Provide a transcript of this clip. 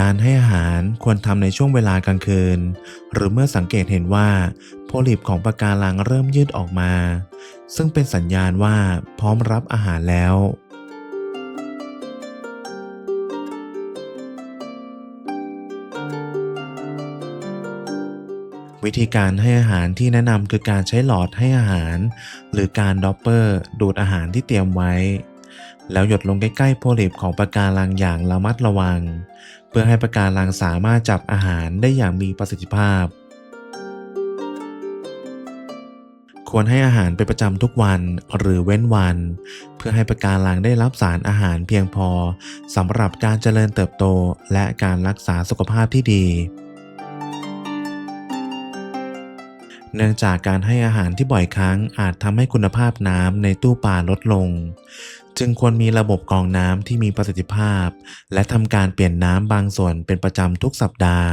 การให้อาหารควรทำในช่วงเวลากลางคืน หรือเมื่อสังเกตเห็นว่าโพลิปของปะการังเริ่มยืดออกมา ซึ่งเป็นสัญญาณว่าพร้อมรับอาหารแล้ว วิธีการให้อาหารที่แนะนำคือการใช้หลอดให้อาหาร หรือการด็อปเปอร์ดูดอาหารที่เตรียมไว้แล้วหยดลงใกล้ๆโพลิปของปะการังอย่างระมัดระวัง พื่อให้ปะการังสามารถจับอาหารได้อย่างมีประสิทธิภาพ ควรให้อาหารเป็นประจำทุกวันหรือเว้นวัน เพื่อให้ปะการังได้รับสารอาหารเพียงพอสำหรับการเจริญเติบโตและการรักษาสุขภาพที่ดี เนื่องจากการให้อาหารที่บ่อยครั้งอาจทำให้คุณภาพน้ำในตู้ปลาลดลง จึงควรมีระบบกรองน้ำที่มีประสิทธิภาพ และทำการเปลี่ยนน้ำบางส่วนเป็นประจำทุกสัปดาห์